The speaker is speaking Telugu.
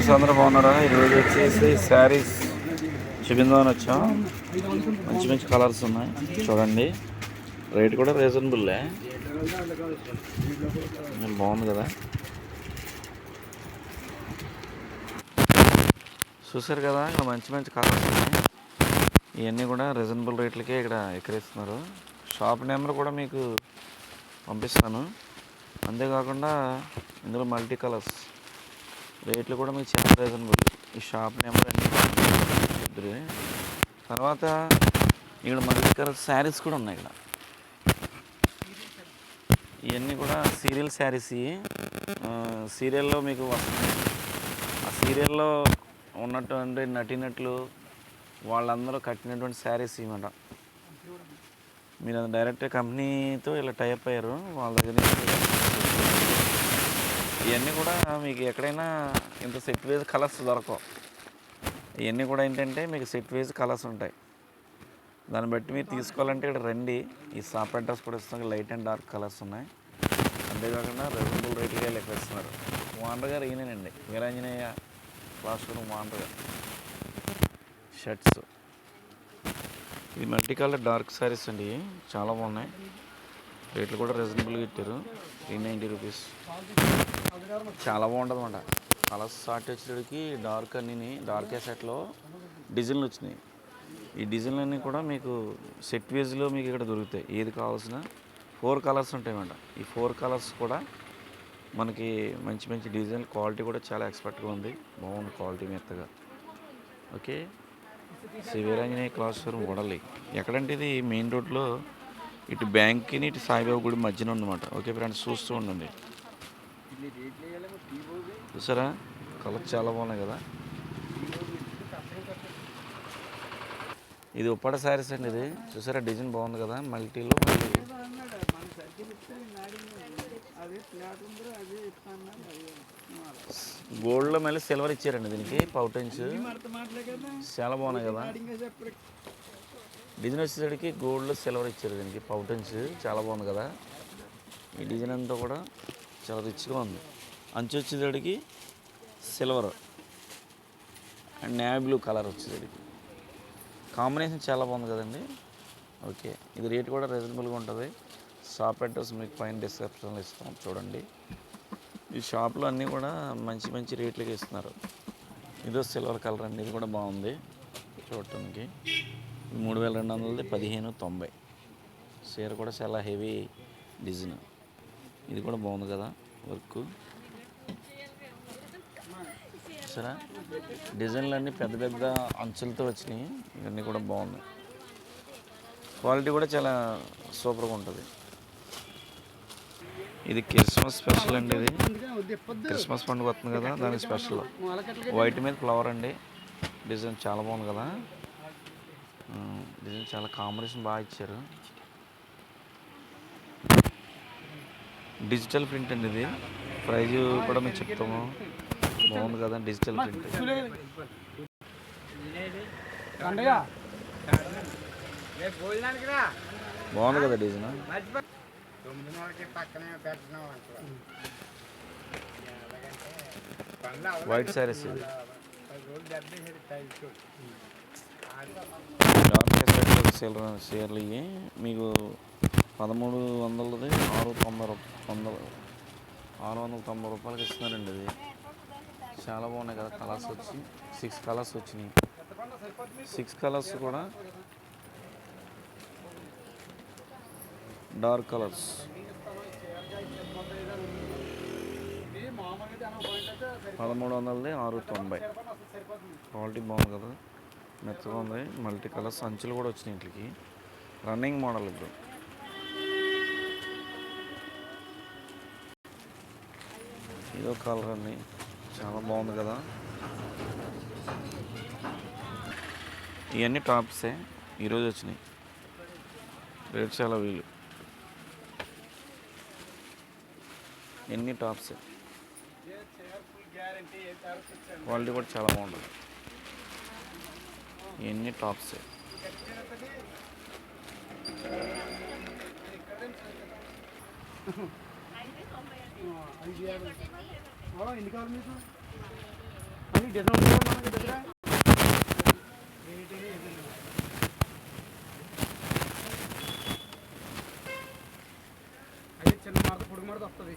ఫ్రెండ్స్ అందరూ బాగున్నారా? ఈరోజు వచ్చేసి శారీస్ చూపిందామని వచ్చాం. మంచి మంచి కలర్స్ ఉన్నాయి. చూడండి. రేట్ కూడా రీజనబుల్లే. బాగుంది కదా. చూసారు కదా ఇక్కడ మంచి మంచి కలర్స్ ఉన్నాయి. ఇవన్నీ కూడా రీజనబుల్ రేట్లకే ఇక్కడ ఎక్కరేస్తున్నారు. షాప్ నెంబర్ కూడా మీకు పంపిస్తాను. అంతేకాకుండా ఇందులో మల్టీ కలర్స్. రేట్లు కూడా మీకు చాలా రీజనబుల్ ఈ షాప్ నెంబర్ అన్ని తర్వాత ఇక్కడ మన కలర్ శారీస్ కూడా ఉన్నాయి ఇక్కడ. ఇవన్నీ కూడా సీరియల్ శారీస్ సీరియల్లో మీకు వస్తున్నాయి ఆ సీరియల్లో ఉన్నటువంటి నటినట్లు వాళ్ళందరూ కట్టినటువంటి శారీస్ ఇవ్వమాట. మీరు డైరెక్ట్ కంపెనీతో ఇలా టైప్ అయ్యారు వాళ్ళ దగ్గర నుంచి ఇవన్నీ కూడా మీకు ఎక్కడైనా ఇంత సెట్ వేజ్ కలర్స్ దొరకవు. ఇవన్నీ కూడా ఏంటంటే మీకు సెట్ వేజ్ కలర్స్ ఉంటాయి. దాన్ని బట్టి మీరు తీసుకోవాలంటే ఇక్కడ రండి. ఈ షాప్ అడ్రస్ కూడా ఇస్తాం లైట్ అండ్ డార్క్ కలర్స్ ఉన్నాయి. అంతేకాకుండా రీజనబుల్ రేట్లుగా లెక్క ఇస్తున్నారు ఓనర్ గారు ఈయనండి వీరాంజనేయ క్లాస్ రూమ్ ఓనర్ గారు. షర్ట్స్. ఇది మల్టీ కలర్ డార్క్ శారీస్ అండి. చాలా బాగున్నాయి. రేట్లు కూడా రీజనబుల్గా ఇచ్చారు త్రీ నైంటీ రూపీస్. చాలా బాగుంటుంది అనమాట కలర్స్ స్టార్ట్ వచ్చేటికి డార్క్ అన్నీ డార్క్ సెట్లో డిజైన్లు వచ్చినాయి. ఈ డిజైన్లు అన్నీ కూడా మీకు సెట్ వేజ్లో మీకు ఇక్కడ దొరుకుతాయి. ఏది కావాల్సిన ఫోర్ కలర్స్ ఉంటాయన్నమాట. ఈ ఫోర్ కలర్స్ కూడా మనకి మంచి మంచి డిజైన్ క్వాలిటీ కూడా చాలా ఎక్స్పర్ట్గా ఉంది. బాగుంది క్వాలిటీ మెత్తగా. ఓకే? శ్రీ క్లాస్ రూమ్ వడలి ఎక్కడంటే ఇది మెయిన్ రోడ్లో ఇటు బ్యాంక్ని ఇటు సాయిబాబు గుడి మధ్యన ఉందన్నమాట. ఓకే ఫ్రెండ్స్ చూస్తూ ఉండండి. చూసారా? కలర్ చాలా బాగున్నాయి కదా. ఇది ఉప్పాడ శారీస్ అండి ఇది. చూసారా? డిజైన్ బాగుంది కదా. మల్టీలో గోల్డ్లో మళ్ళీ సిల్వర్ ఇచ్చారండి దీనికి. పౌటెన్స్ చాలా బాగున్నాయి కదా. డిజైన్ వచ్చేసరికి గోల్డ్లో సిల్వర్ ఇచ్చారు దీనికి. పౌటెన్స్ చాలా బాగుంది కదా. ఈ డిజైన్ అంతా కూడా చాలా రిచ్గా ఉంది. అంచు వచ్చేసరికి silver. And navy blue colour వచ్చేసరికి. కాంబినేషన్ చాలా బాగుంది కదండి. ఓకే ఇది రేట్ కూడా రీజనబుల్గా ఉంటుంది. షాప్ అడ్రస్ మీకు పైన డిస్క్రిప్షన్లో ఇస్తాం చూడండి. ఈ షాప్లో అన్నీ కూడా మంచి మంచి రేట్లకి ఇస్తున్నారు. ఇదో సిల్వర్ కలర్ అండి ఇది కూడా బాగుంది. చూడటానికి. మూడు వేల రెండు వందలది పదిహేను తొంభై. చీర కూడా చాలా హెవీ డిజైన్. ఇది కూడా బాగుంది కదా వర్క్. సరే. డిజైన్లు అన్నీ పెద్ద పెద్ద అంచులతో వచ్చినాయి. ఇవన్నీ కూడా బాగున్నాయి క్వాలిటీ కూడా చాలా సూపర్గా ఉంటుంది. ఇది క్రిస్మస్ స్పెషల్ అండి ఇది. క్రిస్మస్ పండుగ వస్తుంది కదా దానికి స్పెషల్. వైట్ మీద ఫ్లవర్ అండి. డిజైన్ చాలా బాగుంది కదా. డిజైన్ చాలా కాంబినేషన్ బాగా ఇచ్చారు. డిజిటల్ ప్రింట్ అండి ఇది. ప్రైజ్ కూడా మేము చెప్తాము. బాగుంది కదా డిజిటల్ ప్రింట్. బాగుంది కదా డిజైన్. వైట్ శారీస్ ఇది. చీరలు ఇవి. మీకు పదమూడు వందలది ఆరు తొంభై రూప- వందల ఆరు వందల తొంభై రూపాయలకి ఇస్తున్నారండి ఇది. చాలా బాగున్నాయి కదా కలర్స్ వచ్చి సిక్స్ కలర్స్ వచ్చినాయి. సిక్స్ కలర్స్ కూడా డార్క్ కలర్స్. పదమూడు వందలది ఆరు తొంభై. క్వాలిటీ బాగుంది కదా. మెత్తగా ఉంది. మల్టీ కలర్స్ అంచులు కూడా వచ్చినాయి వీటికి రన్నింగ్ మోడల్ ఇప్పుడు ఇదో కలర్ అండి చాలా బాగుంది కదా. ఇవన్నీ టాప్సే. ఈరోజు వచ్చినాయి. రేట్ చాలా వీలు. ఎన్ని టాప్సే. క్వాలిటీ కూడా చాలా బాగుంటుంది. ఇవన్నీ టాప్సే. ఎన్ని కావాలి మీకు డిజైన్ ఉంది మనకి దగ్గర అయితే చిన్న మడత పొడుగు మడత వస్తుంది